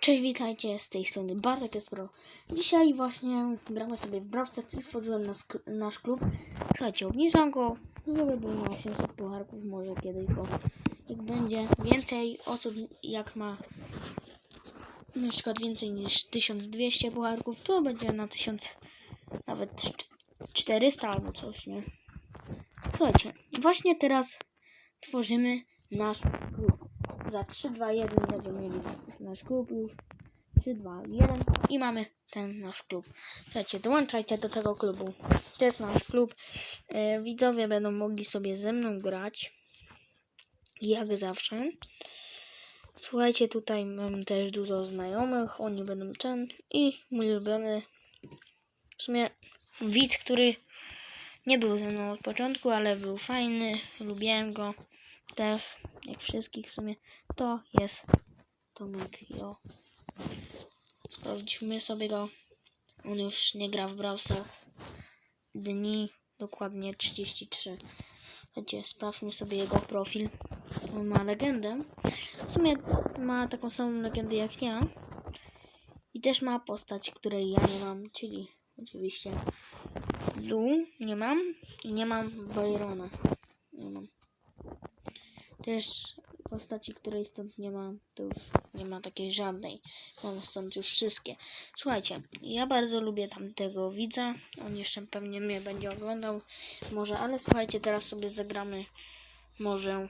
Cześć, witajcie, z tej strony Bartek Pro. Dzisiaj właśnie gramy sobie w Stars i stworzyłem nas, nasz klub. Słuchajcie, obniżam go, żeby był na 800 pucharków, może kiedyś go, jak będzie więcej osób, jak ma na przykład więcej niż 1200 pucharków, to będzie na 1000, nawet 400 albo coś, nie? Słuchajcie, właśnie teraz tworzymy nasz klub. Za 3, 2, 1 będziemy mieli nasz klub już. 3, 2, 1 i mamy ten nasz klub. Słuchajcie, dołączajcie do tego klubu. To jest nasz klub. E, widzowie będą mogli sobie ze mną grać. Jak zawsze. Słuchajcie, tutaj mam też dużo znajomych. Oni będą ten. I mój ulubiony w sumie widz, który nie był ze mną od początku, ale był fajny. Lubiłem go też, jak wszystkich w sumie, to jest Tomek Jo. Sprawdźmy sobie go. On już nie gra w Brawl Stars. Dni dokładnie 33. Słuchajcie, sprawdźmy sobie jego profil. On ma legendę. W sumie ma taką samą legendę jak ja. I też ma postać, której ja nie mam, czyli oczywiście Lu nie mam i nie mam Byrona. Nie mam. Też postaci, której stąd nie ma, to już nie ma takiej żadnej. Mam stąd już wszystkie. Słuchajcie, ja bardzo lubię tamtego widza. On jeszcze pewnie mnie będzie oglądał. Może, ale słuchajcie, teraz sobie zagramy. Może.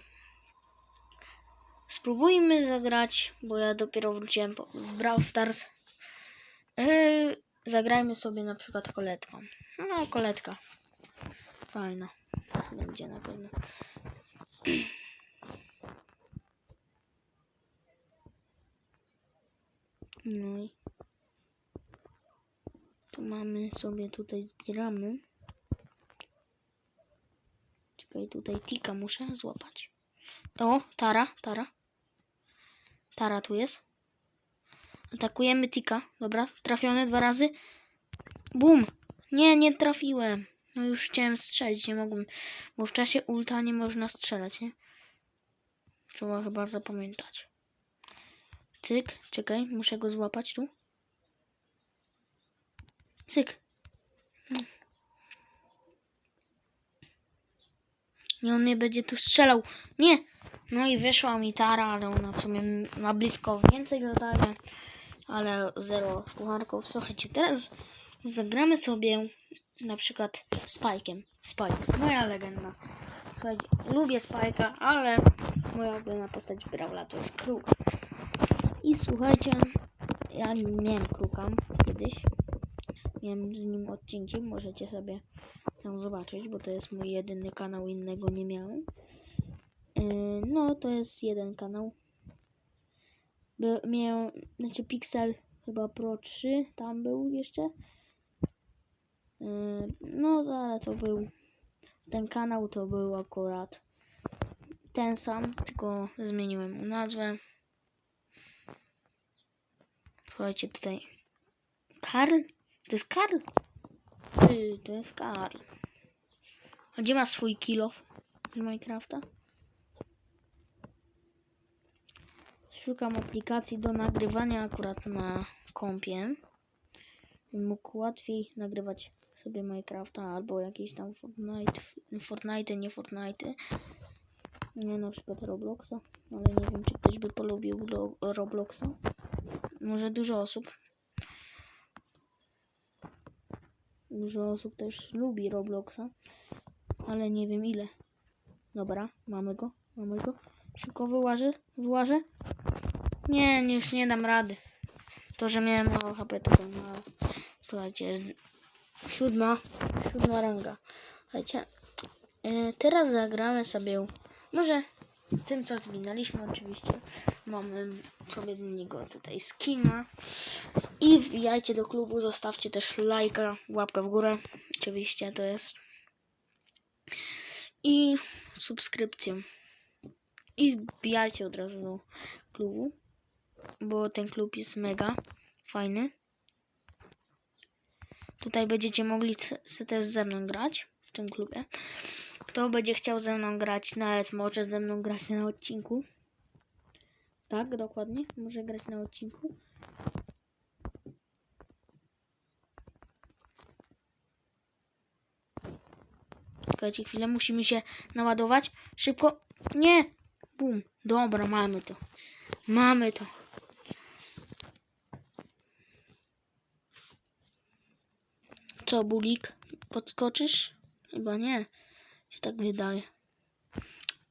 Spróbujmy zagrać, bo ja dopiero wróciłem w Brawl Stars. Yy, zagrajmy sobie na przykład koletką. No, koletka. Fajna. Będzie na pewno. No i tu mamy sobie tutaj zbieramy. Czekaj, tutaj tika muszę złapać. O, Tara, Tara. Tara tu jest. Atakujemy tika. Dobra, trafione dwa razy. Bum! Nie, nie trafiłem. No już chciałem strzelić, nie mogłem. Bo w czasie ulta nie można strzelać, nie? Trzeba chyba zapamiętać. Cyk, czekaj, muszę go złapać tu. Cyk. Nie, on mnie będzie tu strzelał. Nie! No i wyszła mi tara, ale ona w sumie na blisko więcej dodaje. Ale zero pucharków. Słuchajcie, teraz zagramy sobie na przykład Spike'em. Spike, moja legenda. Słuchajcie, lubię Spike'a, ale moja ulubiona postać Brawla to jest. I słuchajcie, ja miałem Kruka kiedyś. Miałem z nim odcinki, możecie sobie tam zobaczyć, bo to jest mój jedyny kanał, innego nie miałem. Yy, no, to jest jeden kanał. By, miałem, znaczy Pixel chyba Pro 3, tam był jeszcze. Yy, no, ale to był, ten kanał to był akurat ten sam, tylko zmieniłem nazwę. Słuchajcie, tutaj Karl? To jest Karl? Ty, to jest Karl. A gdzie ma swój kilo z Minecrafta? Szukam aplikacji do nagrywania akurat na kompie. Mógł łatwiej nagrywać sobie Minecrafta albo jakieś tam Fortnite, Fortnite, nie Fortnite. Nie, na przykład Robloxa, ale nie wiem, czy ktoś by polubił Ro- Robloxa. Może dużo osób. Dużo osób też lubi Robloxa, ale nie wiem ile. Dobra, mamy go, mamy go. Szybko wyłażę, wyłażę. Nie, już nie dam rady. To, że miałem mało HP, to tam mało. Słuchajcie, siódma, siódma ranga. Słuchajcie, e, teraz zagramy sobie, może tym, co zginęliśmy oczywiście. Mamy sobie do niego tutaj skina. I wbijajcie do klubu, zostawcie też lajka, łapkę w górę. Oczywiście to jest. I subskrypcję. I wbijajcie od razu do klubu, bo ten klub jest mega fajny. Tutaj będziecie mogli se też ze mną grać w tym klubie. Kto będzie chciał ze mną grać, nawet może ze mną grać na odcinku. Tak, dokładnie. Może grać na odcinku. Czekajcie chwilę, musimy się naładować. Szybko. Nie! Bum. Dobra, mamy to. Mamy to. Co, bulik? Podskoczysz? Chyba nie. Się tak wydaje.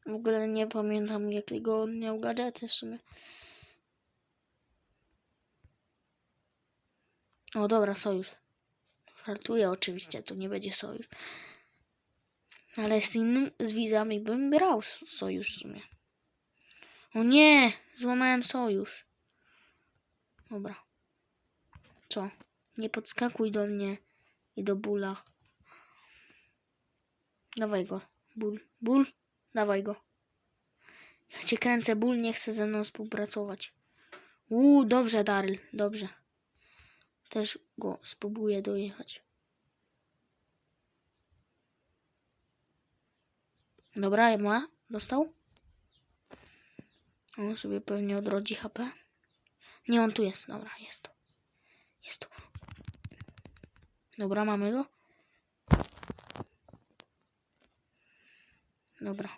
W ogóle nie pamiętam jakiego on miał gadżety w sumie. O dobra, sojusz. Żartuję oczywiście, to nie będzie sojusz. Ale z innym, z widzami bym brał sojusz w sumie. O nie! Złamałem sojusz. Dobra. Co? Nie podskakuj do mnie i do bóla. Dawaj go. Ból. Ból. Dawaj go. Ja cię kręcę, ból nie chce ze mną współpracować. Uuu, dobrze, Daryl, dobrze. Też go spróbuję dojechać. Dobra, ma? Dostał? On sobie pewnie odrodzi HP. Nie, on tu jest. Dobra, jest tu. Jest tu. Dobra, mamy go. Dobra.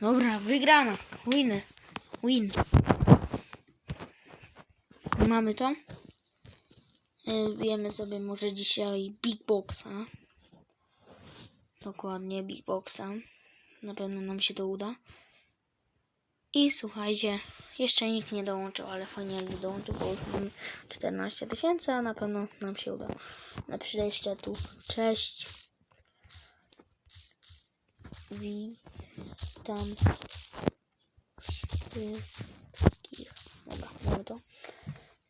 Dobra, wygrana. Win. Win. Mamy to. Y, Wiemy sobie może dzisiaj Big Boxa. Dokładnie Big Boxa. Na pewno nam się to uda. I słuchajcie, jeszcze nikt nie dołączył, ale fajnie jakby dołączył, bo już mamy 14 tysięcy, a na pewno nam się uda. Napiszcie jeszcze tu cześć. Witam wszystkich. Dobra, mamy to.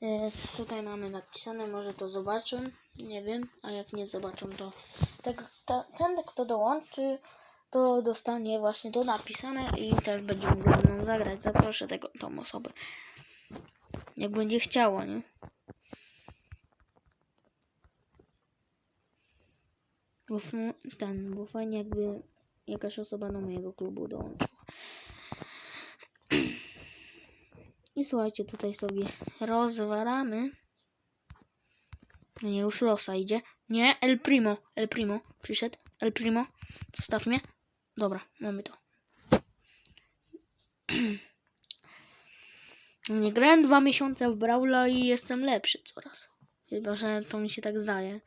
E, tutaj mamy napisane, może to zobaczą, nie wiem, a jak nie zobaczą, to tak, ta, ten, kto dołączy, to dostanie właśnie to napisane i też będzie mógł ze mną zagrać. Zaproszę tego, tą osobę. Jak będzie chciała, nie? Bo ten, bo fajnie jakby jakaś osoba do mojego klubu dołączyła. I słuchajcie, tutaj sobie rozwalamy. No nie, już Rosa idzie. Nie, El Primo. El Primo przyszedł. El Primo. Zostaw mnie. Dobra, mamy to. Nie grałem dwa miesiące w Brawla i jestem lepszy coraz. Chyba, że to mi się tak zdaje.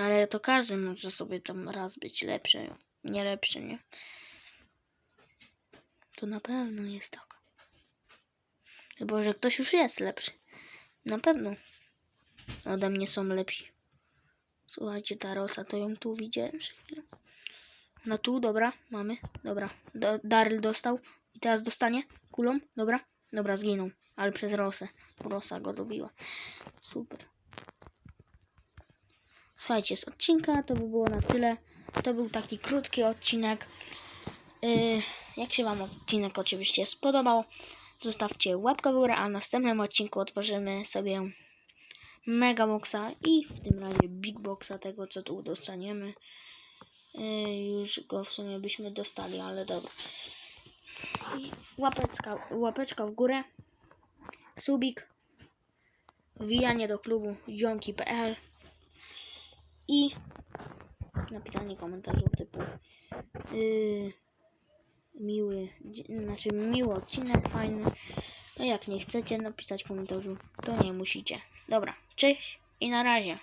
Ale to każdy może sobie tam raz być lepszy, nie lepszy, nie? To na pewno jest tak. Chyba, że ktoś już jest lepszy. Na pewno. Ode mnie są lepsi. Słuchajcie, ta rosa, to ją tu widziałem. No tu, dobra, mamy. Dobra, Do, Daryl dostał. I teraz dostanie kulą. Dobra, dobra, zginął. Ale przez rosę. Rosa go dobiła. Super. Słuchajcie, z odcinka to by było na tyle. To był taki krótki odcinek. Yy, jak się Wam odcinek oczywiście spodobał, zostawcie łapkę w górę, a w następnym odcinku otworzymy sobie Mega Boxa i w tym razie Big Boxa, tego co tu dostaniemy. Yy, już go w sumie byśmy dostali, ale dobra. I łapeczka, łapeczka w górę, subik, wbijanie do klubu ziomki.pl i napisanie komentarzy typu yy, miły, znaczy miły odcinek, fajny. A jak nie chcecie napisać komentarzu, to nie musicie. Dobra, cześć i na razie.